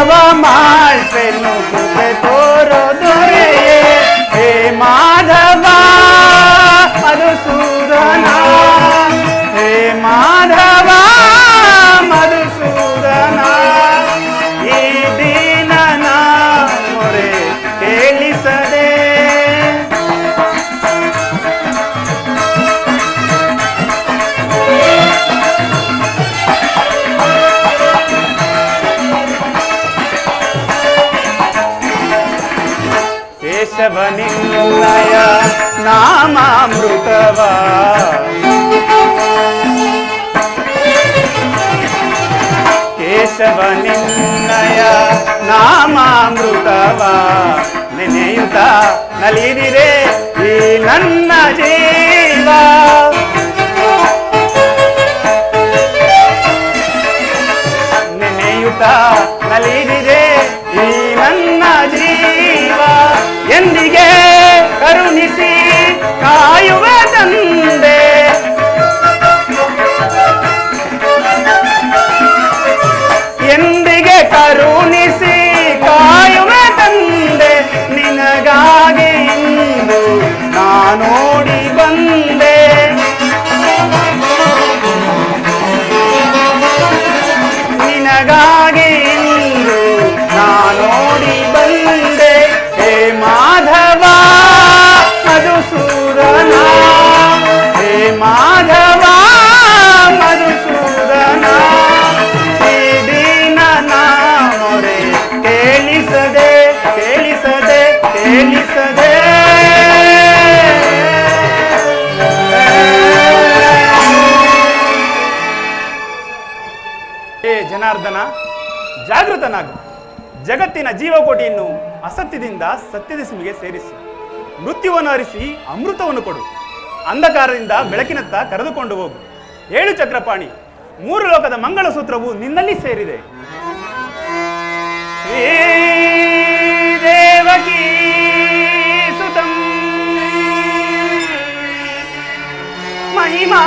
தவமாய் பெறும் ನಲಿದಿರೆ ಈ ನನ್ನ ಜೀವ ನೆನೆಯುತ್ತ ನಲಿದ ಜನಾರ್ದನ, ಜಾಗೃತನಾಗು. ಜಗತ್ತಿನ ಜೀವಕೋಟಿಯನ್ನು ಅಸತ್ಯದಿಂದ ಸತ್ಯದ ಸಿಮಿಗೆ ಸೇರಿಸು. ಮೃತ್ಯುವನ್ನು ಅರಿಸಿ ಅಮೃತವನ್ನು ಕೊಡು. ಅಂಧಕಾರದಿಂದ ಬೆಳಕಿನತ್ತ ಕರೆದುಕೊಂಡು ಹೋಗು. ಏಳು ಚಕ್ರಪಾಣಿ, ಮೂರು ಲೋಕದ ಮಂಗಳಸೂತ್ರವು ನಿನ್ನಲ್ಲಿ ಸೇರಿದೆ. ದೇವಕಿ ಸುತಂ. ಮಹಿಮಾ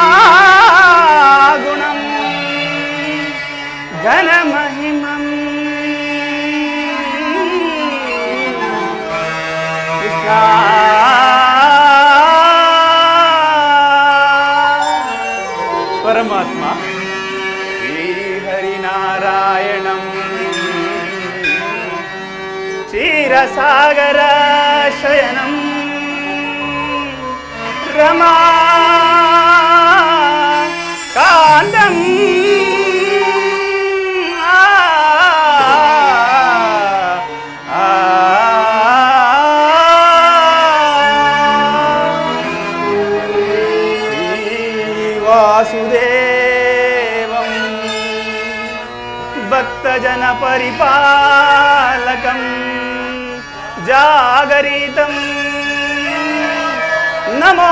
ഗണമഹിമം. പരമാത്മാ. ശ്രീ ഹരിനാരായണം. ക്ഷീരസാഗരാശയനം. രമാ भक्तजन परिपालकं जागरितं नमो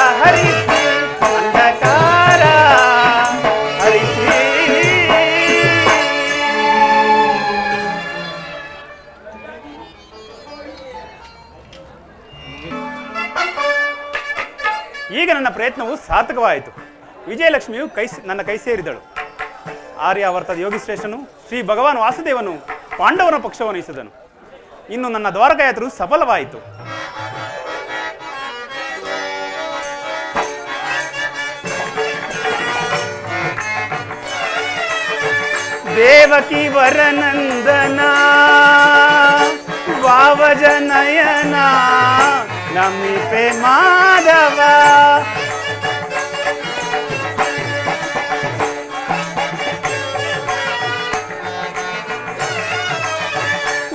ಈಗ ನನ್ನ ಪ್ರಯತ್ನವು ಸಾರ್ಥಕವಾಯಿತು. ವಿಜಯಲಕ್ಷ್ಮಿಯು ಕೈ ನನ್ನ ಕೈ ಸೇರಿದಳು. ಆರ್ಯಾವರ್ತದ ಯೋಗಿಶ್ರೇಷ್ಠನು ಶ್ರೀ ಭಗವಾನ್ ವಾಸುದೇವನು ಪಾಂಡವನ ಪಕ್ಷವಹಿಸಿದನು ಇನ್ನು ನನ್ನ ದ್ವಾರಕಾಯಾತ್ರು ಸಫಲವಾಯಿತು. ದೇವಕಿ ವರನಂದನ ವಾವಜನಯನ నమ్మితే మాధవ.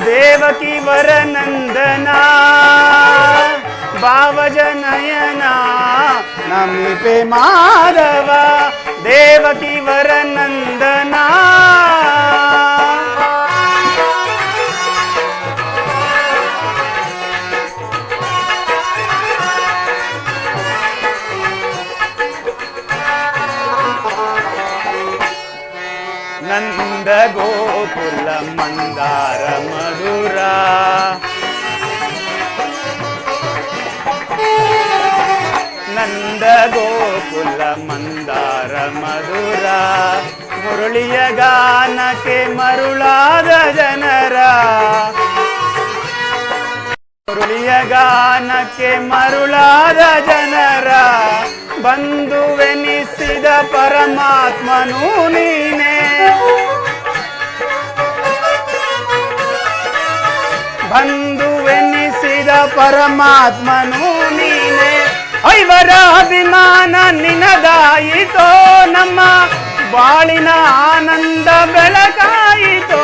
దేవకి వరనందనా భావజనయనా నమ్మితే మాధవ. దేవకి వరనందనా ಗೋಕುಲ ಮಂದಾರ ಮಧುರ. ನಂದ ಗೋಕುಲ ಮಂದಾರ ಮಧುರ. ಮುರಳಿಯ ಗಾನಕ್ಕೆ ಮರುಳಾದ ಜನರ. ಮುರುಳಿಯ ಗಾನಕ್ಕೆ ಮರುಳಾದ ಜನರ. ಬಂಧುವೆನಿಸಿದ ಪರಮಾತ್ಮನು ನೀನೇ. ಬಂಧುವೆನಿಸಿದ ಪರಮಾತ್ಮನು ನೀನೆ. ಐವರ ಅಭಿಮಾನ ನಿನದಾಯಿತೋ ನಮ್ಮ ಬಾಳಿನ ಆನಂದ ಬೆಳಕಾಯಿತೋ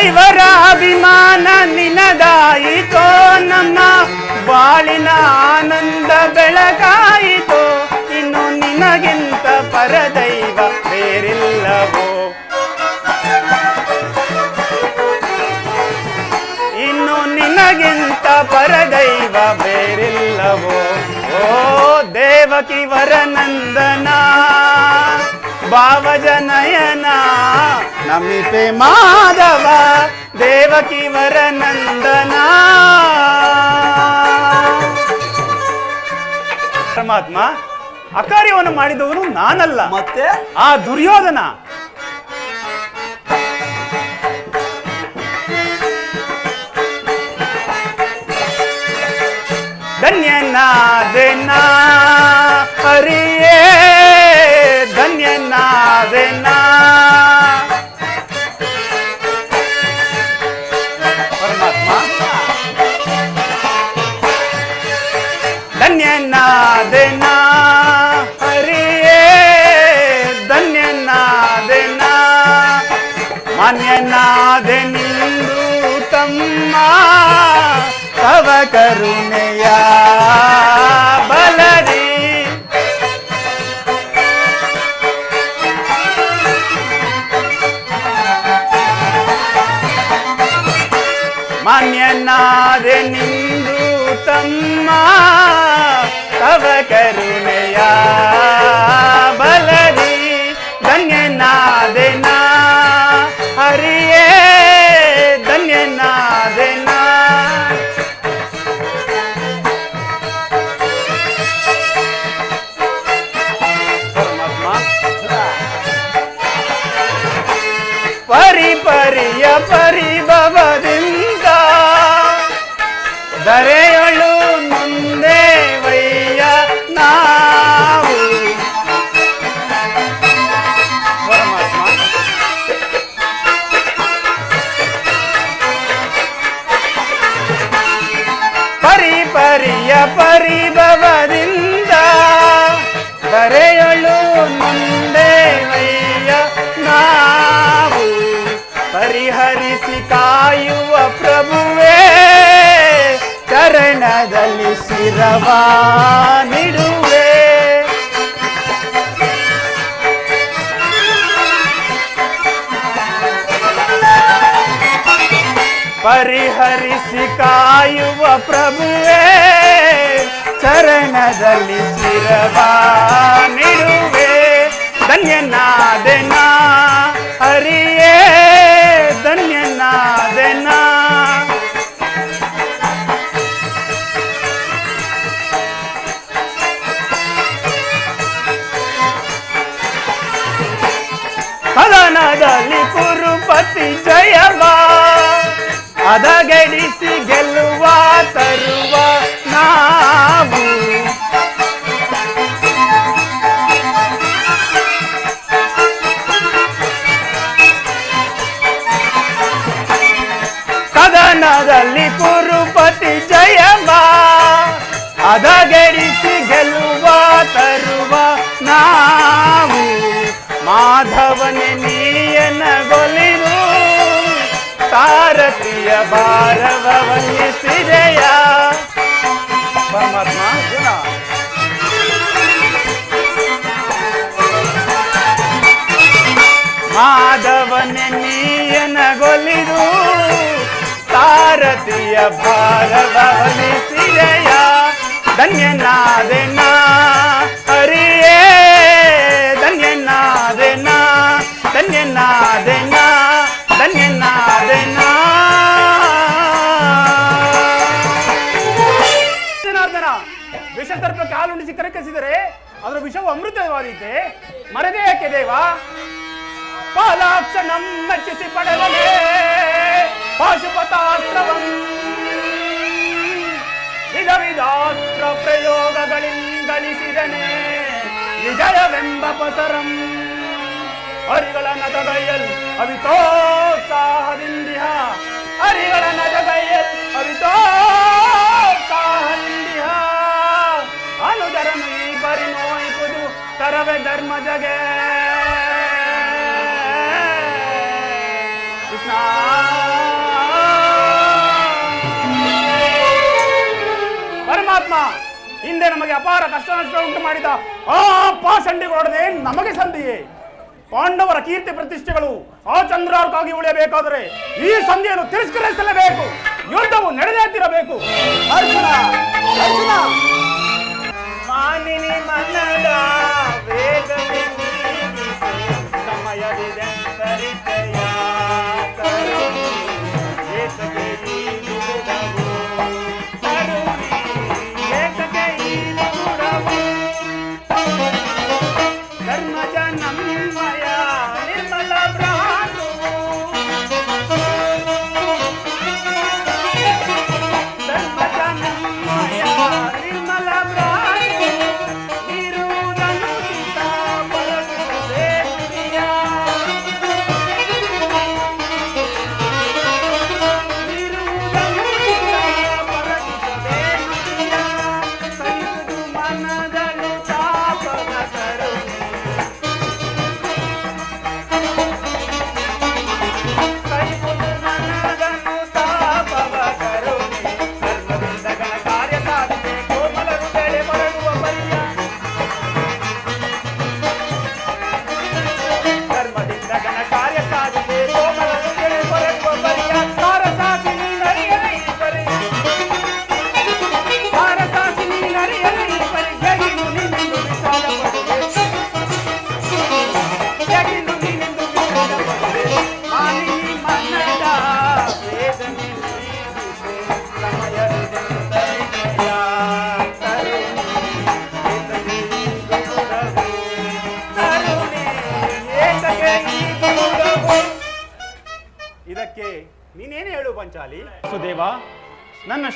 ಐವರ ಅಭಿಮಾನ ದೇವಕಿ ವರನಂದನ ಭಾವಜನಯನ ನಮಿಪೆ ಮಾಧವ ದೇವಕಿ ವರನಂದನ ಪರಮಾತ್ಮ ಅಕಾರ್ಯವನ್ನು ಮಾಡಿದವನು ನಾನಲ್ಲ. ಮತ್ತೆ? ಆ ದುರ್ಯೋಧನ. ಧನ್ಯನಾದೆನ Hare ಮಾನ್ಯನಾದೆ ನಿಂದು ತಮ್ಮ ತವ ಕರುಣೆಯ ಚರಣದಲ್ಲಿ ಶಿರವ ನಿಡುವೆ ಪರಿಹರಿಸಿ ಕಾಯುವ ಪ್ರಭುವೇ ಚರಣದಲ್ಲಿ ಶಿರವ ನಿಡುವೆ ಕದನದಲ್ಲಿ ಕುರುಪತಿ ಜಯವ ಅದಗೆಡಿಸಿ ಗೆಲ್ಲುವ ತರುವ ನಾವು. ಮಾಧವನೆ ನೀಯನಗೊಲಿದು ತಾರತಿಯ ಭಾರವ ಸಾರಥಿಯ ಭಾರವ ವಹಿಸಿದೆಯ ಧನ್ಯನಾದೆನ ಹರಿಯೇ ಧನ್ಯನಾದೆನ ಧನ್ಯನಾದೆನ ಧನ್ಯನಾದೆನ ಜನಾರ್ದನ ವಿಷಸರ್ಪಕ್ಕೆ ಕಾಲುಂಡಿಸಿ ಕರಕಸಿದರೆ ಅದರ ವಿಷವು ಅಮೃತವಾದೀತೆ. ಮರದೇ ಯಾಕೆ ದೇವ? ಪಾಲಾಕ್ಷ ಮೆಚ್ಚಿಸಿ ಪಡೆದಲೇ ಪಾಶುಪತಾಸ್ತ್ರವಂ ವಿಧ ವಿಧಾಸ್ತ್ರ ಪ್ರಯೋಗಗಳಿಂದಲಿಸಿದನೆ ವಿಜಯವೆಂಬ ಪಸರಂ. ಹರಿಗಳ ನಟಗೈಯಲ್ ಅವಿತೋತ್ಸಾಹದಿಂದಿಹ. ಹರಿಗಳ ನಟಗೈಯಲ್ ಅವಿತೋತ್ಸಾಹದಿಂದಿಹ. ಅನುಜರನು ಈ ಬರಿ ನೋಯ್ಪುದು ತರವೆ ಧರ್ಮ ಜಗೆ. ಹಿಂದೆ ನಮಗೆ ಅಪಾರ ಕಷ್ಟ ನಷ್ಟ ಉಂಟು ಮಾಡಿದ ಆ ಪಾಷಂಡಿಗಳೊಡನೆ ನಮಗೆ ಸಂಧಿಯೇ. ಪಾಂಡವರ ಕೀರ್ತಿ ಪ್ರತಿಷ್ಠೆಗಳು ಆ ಚಂದ್ರಾರ್ಕಾಗಿ ಉಳಿಯಬೇಕಾದರೆ ಈ ಸಂಧಿಯನ್ನು ತಿರಸ್ಕರಿಸಲೇಬೇಕು. ಯುದ್ಧವು ನಡೆದೇತಿರಬೇಕು ಅರ್ಜುನ ಅರ್ಜುನ. ಮಾನಿನಿ ಮನದ ವೇಗವೇ ನೀಗಿಸಿ कर्म जन्म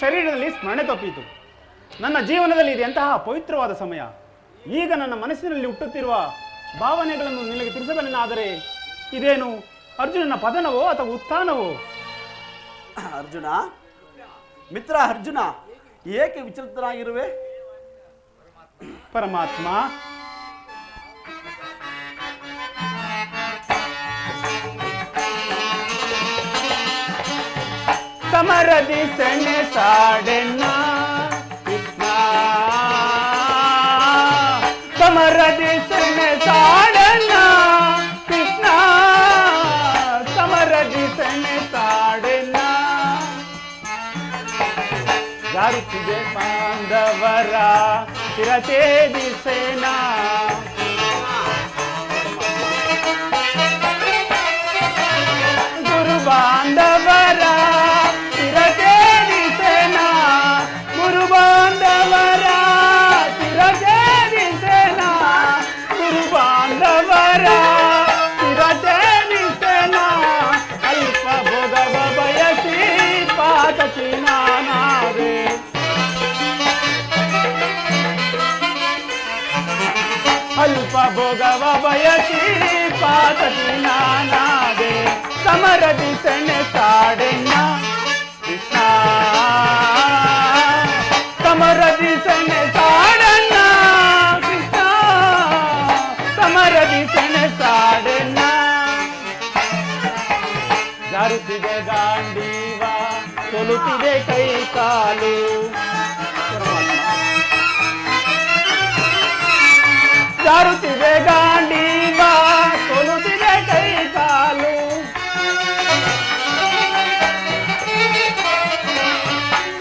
ಶರೀರದಲ್ಲಿ ಸ್ಮರಣೆ ತಪ್ಪಿತು. ನನ್ನ ಜೀವನದಲ್ಲಿ ಇದು ಎಂತಹ ಪವಿತ್ರವಾದ ಸಮಯ. ಈಗ ನನ್ನ ಮನಸ್ಸಿನಲ್ಲಿ ಹುಟ್ಟುತ್ತಿರುವ ಭಾವನೆಗಳನ್ನು ನಿನಗೆ ತಿಳಿಸಬಲ್ಲೆನಾದರೆ ಇದೇನು ಅರ್ಜುನನ ಪದನವೋ ಅಥವಾ ಉತ್ಥಾನವೋ? ಅರ್ಜುನ ಮಿತ್ರ ಅರ್ಜುನ ಏಕೆ ವಿಚಲಿತನಾಗಿರುವೆ? ಪರಮಾತ್ಮ ಸಮರದಿ ಸೆಣೆ ಸಾಡೆನ್ನ ಕೃಷ್ಣ ಸಮರದಿ ಸೆಣೆ ಸಾಡೆನ್ನ ಕೃಷ್ಣ ಸಮರದಿ ಸೆಣೆ ಸಾಡೆನ್ನ ಜಾರುತ್ತಿದೆ ಬಾಂಧವರ ಚಿರಚೇದಿಸೇನ ಗುರು ಬಾಂಧವರ ಭೋಗವ ಬಯಸಿ ಪಾತಕಿ ನಾನಾದೆ ಸಮರದಿ ಸೆಣೆ ಸಾಡೆನ್ನ ಕೃಷ್ಣ ಸಮರದಿ ಸೆಣೆ ಸಾಡಣ್ಣ ಕೃಷ್ಣ ಸಮರದಿ ಸೆಣೆ ಸಾಡೆನ್ನ ಜಾರುತ್ತಿದೆ ಗಾಂಡೀವ ಸೊಲುತ್ತಿದೆ ಕೈ ಕಾಲು ಜಾರುತ್ತಿದೆ ಗಾಂಡೀವ ಸೊಲುತ್ತಿದೆ ಕೈ ಕಾಲು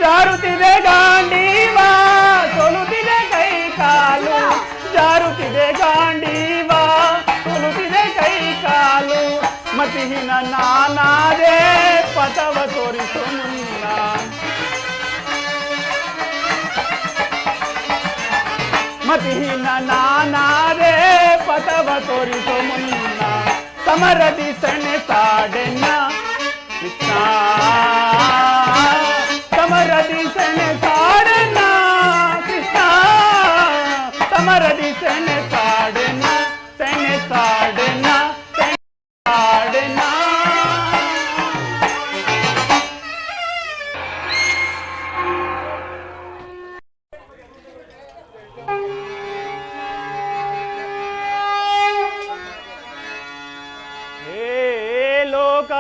ಜಾರುತ್ತಿದೆ ಗಾಂಡೀವ ಸೊಲುತ್ತಿದೆ ಕೈ ಕಾಲು ಜಾರುತ್ತಿದೆ ಗಾಂಡೀವ ಸೊಲುತ್ತಿದೆ ಕೈ ಕಾಲು ಮತಿಹೀನ ನಾನಾದೆ ಪಥವ ತೋರಿಸು ಮುನ್ನ ಮತಿಹೀನ ನಾನಾದೆ ಪಥವ ತೋರಿಸು ಮುನ್ನ ಸಮರದಿ ಸೆಣೆ ಸಾಡೆನ್ನ ಕೃಷ್ಣ ಸಮರದಿ ಸೆಣೆ ಸಾಡೆನ್ನ ಕೃಷ್ಣ ಸಮರದಿ ಸೆಣೆ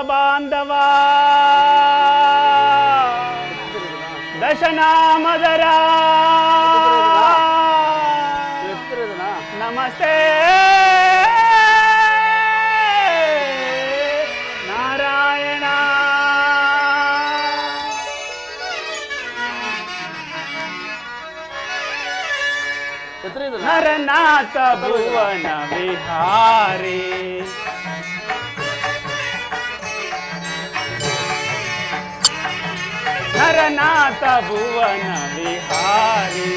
बान्धवा दशनामदरा नमस्ते नरनाथ भुवन विहारी ನರನಾಥ ಭುವನ ವಿಹಾರಿ.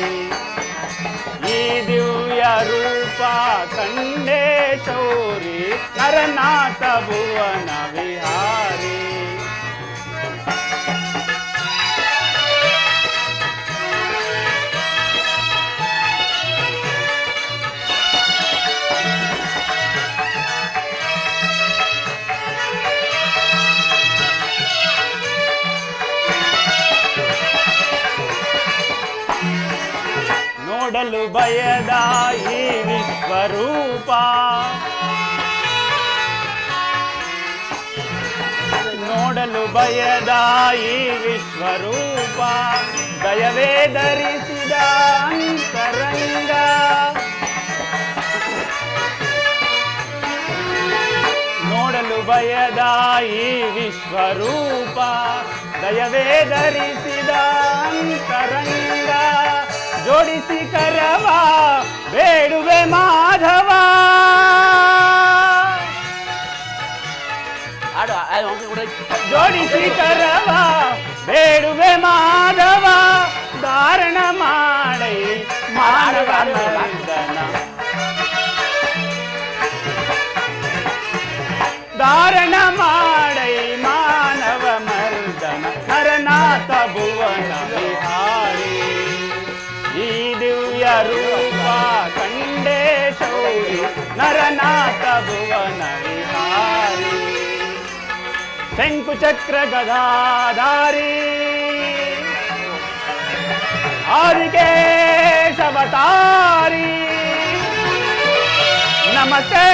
ಈ ದಿವ್ಯ ರೂಪ ಕಂಡೇ ಶೌರಿ ನರನಾಥ ಭುವನ ವಿಹಾರಿ ನೋಡಲು ಬಯದ ಈ ವಿಶ್ವರೂಪ. ನೋಡಲು ಭಯದ ಈ ವಿಶ್ವರೂಪ. ದಯವೇ ಧರಿಸಿದ ಅಂತರಂಗ. ನೋಡಲು ಬಯದ ಈ ವಿಶ್ವರೂಪ. ದಯವೇ ಧರಿಸಿದ ಅಂತರಂಗ. ಜೋಡಿಸಿ ಕರವ ಬೇಡುವೆ ಮಾಧವ ಆಡು ಆ ಅಂಕಲ್ ಕೂಡ ಜೋಡಿಸಿ ಕರವ ಬೇಡುವೆ ಮಾಧವ ಧಾರಣ ಮಾಡೈ ಮಾನವ ನಂದನ ಧಾರಣ ಮಾಡೈ चक्र गदाधारी। आदि के सबतारी नमस्ते।